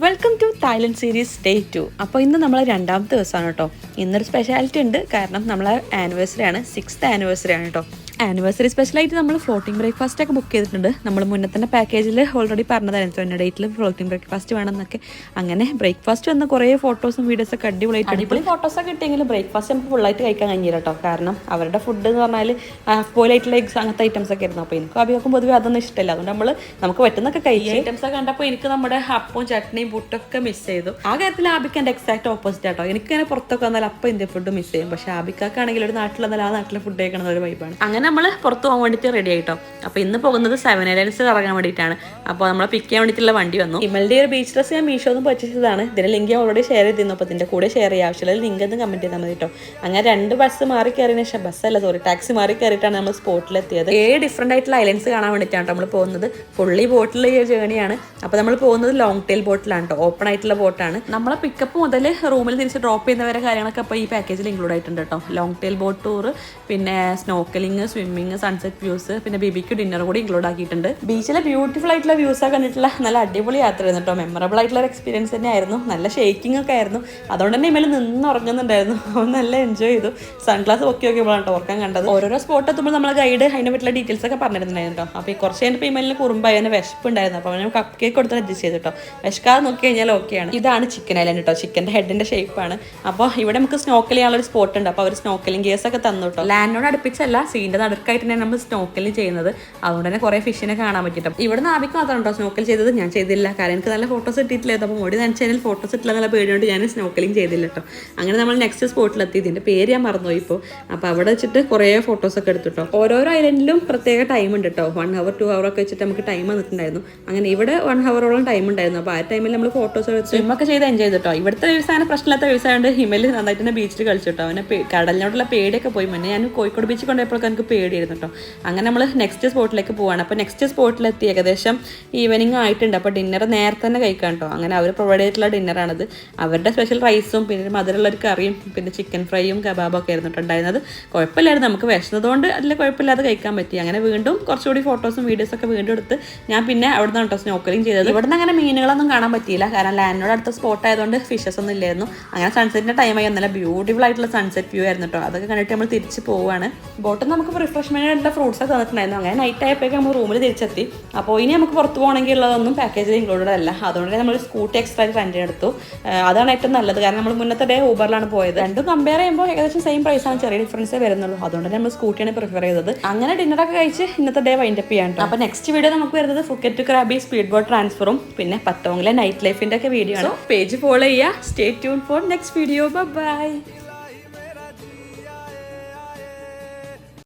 Welcome to Thailand series day two അപ്പോൾ ഇന്ന് നമ്മൾ രണ്ടാമത്തെ ദിവസമാണ് കേട്ടോ. ഇന്നൊരു സ്പെഷ്യാലിറ്റി ഉണ്ട്. കാരണം നമ്മളെ ആനിവേഴ്സറി ആണ്. സിക്സ്ത് ആനിവേഴ്സറി ആണ് കേട്ടോ. ആനിവേഴ്സറി സ്പെഷ്യലായിട്ട് നമ്മൾ ഫ്ലോട്ടിംഗ് ബ്രേക്ക്ഫാസ്റ്റ് ഒക്കെ ബുക്ക് ചെയ്തിട്ടുണ്ട്. നമ്മൾ മുന്നേ തന്നെ പാക്കേജിൽ ഓൾറെഡി പറഞ്ഞതായിരുന്നു. എന്റെ ഡേറ്റിൽ ഫ്ലോട്ടിംഗ് ബ്രേക്ക്ഫാസ്റ്റ് വേണമെന്നൊക്കെ. അങ്ങനെ ബ്രേക്ക്ഫാസ്റ്റ് വന്ന കുറേ ഫോട്ടോസും വീഡിയോസും ഒക്കെ അടിപൊളിയായിട്ട് അടിപൊളി ഫോട്ടോസ് ഒക്കെ കിട്ടിയെങ്കിലും ബ്രേക്ക്ഫാസ്റ്റ് നമുക്ക് ഫുള്ളായിട്ട് കഴിക്കാൻ കഴിഞ്ഞില്ല കേട്ടോ കാരണം അവരുടെ ഫുഡ് എന്ന് പറഞ്ഞാൽ ഹാഫ് എക്സ് എഗ്സ് അങ്ങനത്തെ ഐറ്റംസ് ഒക്കെ ആയിരുന്നു. അപ്പോൾ എനിക്ക് അഭിയൊക്കെ പൊതുവേ അതൊന്നും ഇഷ്ടമല്ല അതുകൊണ്ട് നമ്മൾ നമുക്ക് പറ്റുന്നൊക്കെ കഴിക്കും ഐറ്റംസ് ഒക്കെ കണ്ടപ്പോൾ എനിക്ക് നമ്മുടെ അപ്പവും ചട്നിയും പുട്ടൊക്കെ മിസ് ചെയ്തു. ആ കാര്യത്തിൽ ആബിക്ക് എന്റെ എക്സാക്ട് ഓപ്പോസിറ്റ് ആട്ടോ എനിക്ക് ഇങ്ങനെ പുറത്തൊക്കെ വന്നാൽ അപ്പം ഇന്ത്യ ഫുഡ് മിസ് ചെയ്യും. പക്ഷേ ആബിക്കാണെങ്കിൽ ഒരു നാട്ടിൽ വന്നാൽ ആ നാട്ടിലെ ഫുഡ് കഴിക്കണം ഒരു വൈബാണ് അങ്ങനെ നമ്മൾ പുറത്ത് പോകാൻ വേണ്ടിയിട്ട് റെഡി ആയിട്ടോ. അപ്പോൾ ഇന്ന് പോകുന്നത് സെവൻ എലൻസ് ഇറങ്ങാൻ വേണ്ടിയിട്ടാണ്. അപ്പോൾ നമ്മളെ പിക്ക് ചെയ്യാൻ വേണ്ടിയിട്ടുള്ള വണ്ടി വന്നു. ഇമ്മളുടെ ഒരു ബീച്ച് ഡ്രസ് ഞാൻ മീഷോ നിന്ന് പർച്ചേസ് ചെയ്തതാണ്. ഇതിന്റെ ലിങ്ക് ഞാൻ ഓൾറെഡി ഷെയർ ചെയ്തിരുന്നു. അപ്പോൾ ഇതിന്റെ കൂടെ ഷെയർ ചെയ്യാം. ആവശ്യമുള്ള ലിങ്ക് ഒന്ന് കമന്റ് ചെയ്താൽ മതി കേട്ടോ അങ്ങനെ രണ്ട് ബസ് മാറി കയറിയതിന് ശേഷം ബസ്സല്ല സോറി ടാക്സി മാറി കയറിയിട്ടാണ് നമ്മൾ സ്പോട്ടിൽ എത്തിയത്. ഏഴ് ഡിഫറെന്റ് ആയിട്ടുള്ള ഐലൻഡ്സ് കാണാൻ വേണ്ടിയിട്ടാണ് നമ്മൾ പോകുന്നത്. ഫുള്ളി ബോട്ടിൽ ഈ ജേണിയാണ് അപ്പോൾ നമ്മൾ പോകുന്നത് ലോങ് ടെയിൽ ബോട്ടിലാണ് കേട്ടോ ഓപ്പൺ ആയിട്ടുള്ള ബോട്ടാണ് നമ്മളെ പിക്കപ്പ് മുതൽ റൂമിൽ തിരിച്ച് ഡ്രോപ്പ് ചെയ്യുന്നവരെ കാര്യങ്ങളൊക്കെ അപ്പോൾ ഈ പാക്കേജിൽ ഇൻക്ലൂഡ് ആയിട്ടുണ്ട് കേട്ടോ ലോങ് ടെയിൽ ബോട്ട് ടൂർ പിന്നെ സ്നോക്കലിംഗ് സ്വിമ്മിങ് സൺസെറ്റ് വ്യൂസ് പിന്നെ ബിബിക്ക് ഡിന്നർ കൂടി ഇൻക്ലൂഡ് ആക്കിയിട്ടുണ്ട്. ബീച്ചിലെ ബ്യൂട്ടിഫുൾ ആയിട്ടുള്ള വ്യൂസ് ഒക്കെ കണ്ടിട്ടുള്ള നല്ല അടിപൊളി യാത്ര ആയിരുന്നു കേട്ടോ. മെമ്മറബിൾ ആയിട്ടുള്ള ഒരു എക്സ്പീരിയൻസ് തന്നെയായിരുന്നു. നല്ല ഷേക്കിംഗ് ഒക്കെ ആയിരുന്നു. അതുകൊണ്ട് തന്നെ ഇമേൽ നിന്ന് ഉറങ്ങുന്നുണ്ടായിരുന്നു. അവൻ നല്ല എൻജോയ് ചെയ്തു. സൺഗ്ലാസ് ഒക്കെ നോക്കിയപ്പോഴാണ് കേട്ടോ ഉറക്കാൻ കണ്ടത്. ഓരോരോ സ്പോട്ട് എത്തുമ്പോൾ നമ്മൾ ഗൈഡ് അതിനെ പറ്റിയുള്ള ഡീറ്റെയിൽസ് ഒക്കെ പറഞ്ഞിരുന്നുണ്ടായിരുന്നു കേട്ടോ. അപ്പോൾ ഈ കുറച്ച് കഴിഞ്ഞപ്പോൾ ഇമേലിന് കുറുമ്പായി അവന് വിശപ്പ് ഉണ്ടായിരുന്നു അപ്പോൾ അവന് കപ്പ് കേക്ക് കൊടുത്ത് അഡ്ജസ്റ്റ് ചെയ്തു കേട്ടോ. വിശക്കാതെ നോക്കി കഴിഞ്ഞാൽ ഓക്കെയാണ് ഇതാണ് ചിക്കൻ ഐലൻഡ് കേട്ടോ. ചിക്കന്റെ ഹെഡിന്റെ ഷേപ്പാണ് അപ്പോൾ ഇവിടെ നമുക്ക് സ്നോക്കൽ ചെയ്യാനുള്ള ഒരു സ്പോട്ട് ഉണ്ട്. അപ്പോൾ അവർ സ്നോക്കലിംഗ് ഗിയേഴ്സ് ഒക്കെ തന്നു കേട്ടോ. ലാൻഡിനോട് അടുപ്പിച്ചല്ല സീന്റെ നടുക്കായിട്ട് തന്നെ നമ്മൾ സ്നോക്കൽ ചെയ്യുന്നത്. അതുകൊണ്ട് തന്നെ കുറേ ഫിഷിനെ കാണാൻ പറ്റിട്ടും ഇവിടെ നിന്ന് ആവിക്ക് മാത്രം സ്നോക്കൽ ചെയ്തത്? ഞാൻ ചെയ്തില്ല. കാരണം എനിക്ക് നല്ല ഫോട്ടോസ് ഇട്ടിട്ടില്ല അപ്പോൾ മുടി നനച്ചതിൽ ഫോട്ടോസ് ഇട്ടില്ല എന്നുള്ള പേടിയോണ്ട് ഞാൻ സ്നോക്കലിംഗ് ചെയ്തില്ല കേട്ടോ. അങ്ങനെ നമ്മൾ നെക്സ്റ്റ് സ്പോട്ടിലെത്തി ഇതിന്റെ പേര് ഞാൻ മറന്നുപോയി ഇപ്പോൾ അപ്പോൾ അവിടെ വെച്ചിട്ട് കുറേ ഫോട്ടോസ് ഒക്കെ എടുത്തു കേട്ടോ ഓരോരോ ഐലൻഡിലും പ്രത്യേക ടൈം ഉണ്ട് കേട്ടോ. വൺ ഹവർ ടു ഹവർ ഒക്കെ വെച്ചിട്ട് നമുക്ക് ടൈം വന്നിട്ടുണ്ടായിരുന്നു. അങ്ങനെ ഇവിടെ വൺ ഹവറോളം ടൈം ഉണ്ടായിരുന്നു. അപ്പോൾ ആ ടൈമിൽ നമ്മൾ ഫോട്ടോസ് വെച്ച് സ്വിമ്മൊക്കെ ചെയ്ത് എൻജോയ് ചെയ്തിട്ടോ ഇവിടുത്തെ വ്യവസായം പ്രശ്നമില്ലാത്ത വ്യവസായമുണ്ട് ഹിമലിൽ നന്നായിട്ട് തന്നെ ബീച്ചിൽ കളിച്ചു കേട്ടോ. അവനെ കടലിനോടുള്ള പേടിയൊക്കെ പോയി. മുന്നേ ഞാൻ കോഴിക്കോട് ബീച്ചിൽ കൊണ്ടുപോയപ്പോഴൊക്കെ എനിക്ക് പേടിയായിരുന്നു കേട്ടോ. അങ്ങനെ നമ്മൾ നെക്സ്റ്റ് സ്പോട്ടിലേക്ക് പോവാണ്. അപ്പോൾ നെക്സ്റ്റ് സ്പോട്ടിലെത്തി ഏകദേശം ഈവനിങ് ആയിട്ടുണ്ട്. അപ്പോൾ ഡിന്നർ നേരത്തെ തന്നെ കഴിക്കാം കേട്ടോ. അങ്ങനെ അവർ പ്രൊവൈഡ് ചെയ്തിട്ടുള്ള ഡിന്നറാണത് അവരുടെ സ്പെഷ്യൽ റൈസും പിന്നെ മധുരമുള്ള ഒരു കറിയും പിന്നെ ചിക്കൻ ഫ്രൈയും കബാബും ഒക്കെ ആയിരുന്നു കേട്ടോ ഉണ്ടായിരുന്നത്. കുഴപ്പമില്ലായിരുന്നു. നമുക്ക് വിശന്നതുകൊണ്ട് അതിൽ കുഴപ്പമില്ലാതെ കഴിക്കാൻ പറ്റി. അങ്ങനെ വീണ്ടും കുറച്ചുകൂടി ഫോട്ടോസും വീഡിയോസൊക്കെ വീണ്ടും എടുത്ത് ഞാൻ പിന്നെ അവിടെ നിന്ന് കേട്ടോ സ്നോക്കലിംഗ് ചെയ്തത്. ഇവിടെ നിന്ന് അങ്ങനെ മീനുകളൊന്നും കാണാൻ പറ്റിയില്ല. കാരണം ലാൻഡിനോട് അടുത്ത സ്പോട്ട് ആയതുകൊണ്ട് ഫിഷസ് ഒന്നും ഇല്ലായിരുന്നു. അങ്ങനെ സൺസെറ്റിന്റെ ടൈമായി നല്ല ബ്യൂട്ടിഫുൾ ആയിട്ടുള്ള സൺസെറ്റ് വ്യൂ ആയിരുന്നു കേട്ടോ. അതൊക്കെ കണ്ടിട്ട് നമ്മൾ തിരിച്ച് പോവുകയാണ് ബോട്ടിൽ നമുക്ക് റിഫ്രഷ്മെന്റ് ആയിട്ടുള്ള ഫ്രൂട്ട്സ് ഒക്കെ തന്നിട്ടുണ്ടായിരുന്നു. അങ്ങനെ നൈറ്റ് ആയപ്പോഴേക്കും നമ്മൾ റൂമിൽ തിരിച്ചെത്തി. അപ്പോൾ ഇനി നമുക്ക് പുറത്ത് പോകണമെങ്കിൽ ഉള്ളതൊന്നും പാക്കേജിൽ ഇൻക്ലൂഡഡ് അല്ല. അതുകൊണ്ട് നമ്മൾ സ്കൂട്ടി എക്സ്ട്രാ റെന്റ് എടുത്തു. അതാണ് ഏറ്റവും നല്ലത്. കാരണം നമ്മൾ മുന്നത്തെ ഡേ ഊബറിലാണ് പോയത്. രണ്ടും കമ്പയർ ചെയ്യുമ്പോൾ ഏകദേശം സെയിം പ്രൈസ് ആണ്. ചെറിയ ഡിഫറൻസേ വരുന്നുള്ളൂ. അതുകൊണ്ട് നമ്മൾ സ്കൂട്ടിയാണ് പ്രിഫർ ചെയ്തത്. അങ്ങനെ ഡിന്നറൊക്കെ കഴിച്ച് ഇന്നത്തെ ഡേ വൈൻഡ് അപ്പ് ചെയ്യാൻ അപ്പോൾ നെക്സ്റ്റ് വീഡിയോ നമുക്ക് വരുന്നത് ഫുക്കറ്റ് ക്രാബി സ്പീഡ് ബോട്ട് ട്രാൻസ്ഫറും പിന്നെ പത്തോങ്ങിലെ നൈറ്റ് ലൈഫിന്റെ ഒക്കെ വീഡിയോ ആണ്. പേജ് ഫോളോ ചെയ്യുക. Stay tune for next video bye